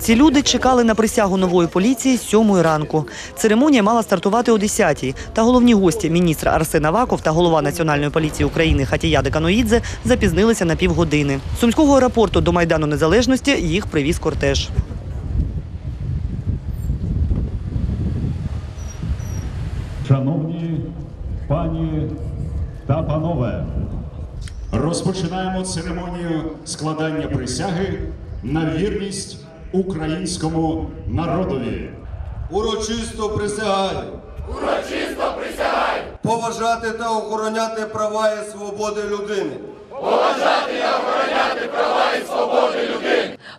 Ці люди чекали на присягу нової поліції сьомої ранку. Церемонія мала стартувати о 10-й, Та головні гості міністр Арсен Аваков та голова Національної поліції України Хатія Деканоїдзе запізнилися на півгодини. З Сумського аеропорту до Майдану Незалежності їх привіз кортеж. Шановні пані та панове, розпочинаємо церемонію складання присяги на вірність українському народові. Урочисто присягаю. Урочисто присягаю. Поважати та охороняти права і свободи людини.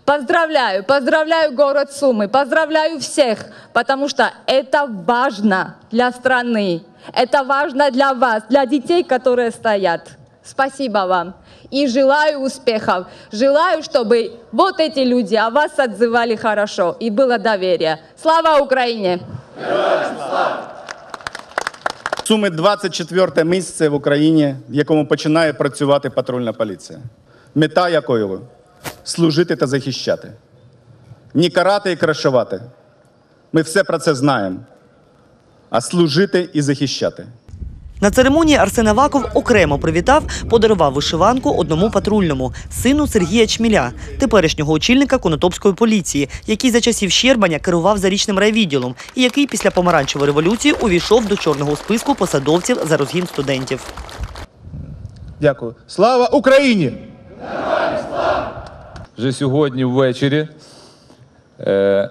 Поздравляю, поздравляю город Сумы, поздравляю всех, потому что это важно для страны, это важно для вас, для детей, которые стоят. Спасибо вам. И желаю успехов. Желаю, чтобы вот эти люди о вас отзывали хорошо и было доверие. Слава Украине! Суми 24 місце в Україні, в якому починає працювати патрульна поліція. Мета якої служити та захищати. Ні карати і крашувати. Ми все про це знаємо. А служити і захищати. На церемонії Арсен Аваков окремо привітав, подарував вишиванку одному патрульному сину Сергія Чміля, теперішнього очільника Конотопської поліції, який за часів Щербаня керував зарічним райвідділом і який після помаранчевої революції увійшов до чорного списку посадовців за розгін студентів. Дякую. Слава Україні! Вже сьогодні ввечері е,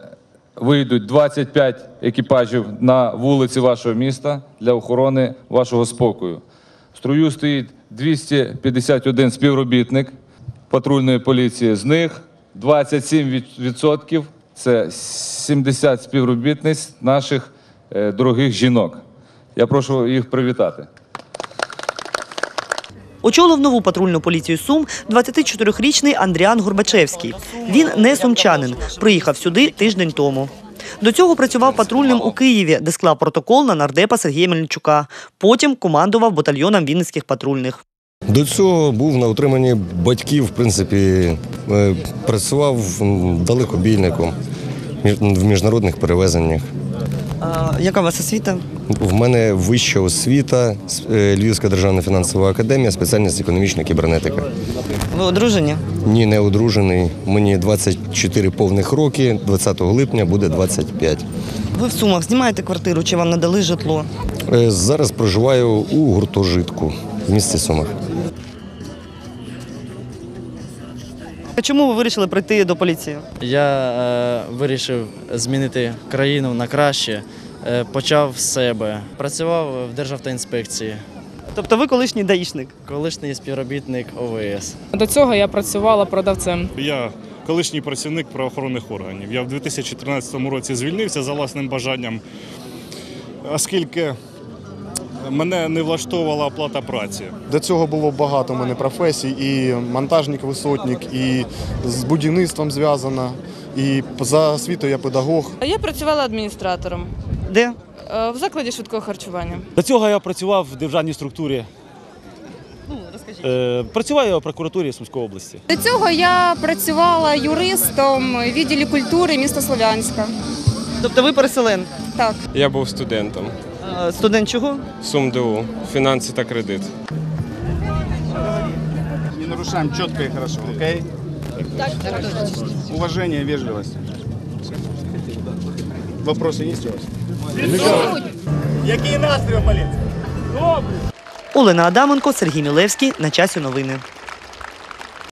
вийдуть 25 екіпажів на вулиці вашого міста для охорони вашого спокою. В строю стоїть 251 співробітник патрульної поліції. З них 27% – це 70 співробітниць наших е, дорогих жінок. Я прошу їх привітати. Очолив нову патрульну поліцію Сум 24-річний Андріан Горбачевський. Він не сумчанин, приїхав сюди тиждень тому. До цього працював патрульним у Києві, де склав протокол на нардепа Сергія Мельничука. Потім командував батальйоном вінницьких патрульних. До цього був на утриманні батьків, в принципі, е, працював далекобійником в міжнародних перевезеннях. А, яка у вас освіта? В мене вища освіта, е, Львівська державна фінансова академія, спеціальність економічна кібернетика. Ви одружені? Ні, не одружений. Мені 24 повних роки, 20 липня буде 25. Ви в Сумах знімаєте квартиру чи вам надали житло? Е, Зараз проживаю у гуртожитку в місті Сумах. А Чому ви вирішили прийти до поліції? Я е, вирішив змінити країну на краще. Е, почав з себе. Працював в Державтоінспекції, Тобто ви колишній даїшник? колишній співробітник ОВС. До цього я працювала продавцем. Я колишній працівник правоохоронних органів. Я в 2013 році звільнився за власним бажанням, оскільки мене не влаштовувала оплата праці. До цього було багато в мене професій, і монтажник, висотник, і з будівництвом зв'язано, і за освітою я педагог. Я працювала адміністратором Де? е, в закладі швидкого харчування. До цього я працював в державній структурі. Е, Працював я в прокуратурі Сумської області. До цього я працювала юристом в відділі культури міста Слов'янська. Тобто ви переселен? Так. Я був студентом. А, Студент чого? СумДУ, фінанси та кредит. Не нарушаємо чітко і хорошо, окей? Уважение, вежливость. Вопросы есть у вас? Олена Адаменко, Сергій Мілевський. На часі новини.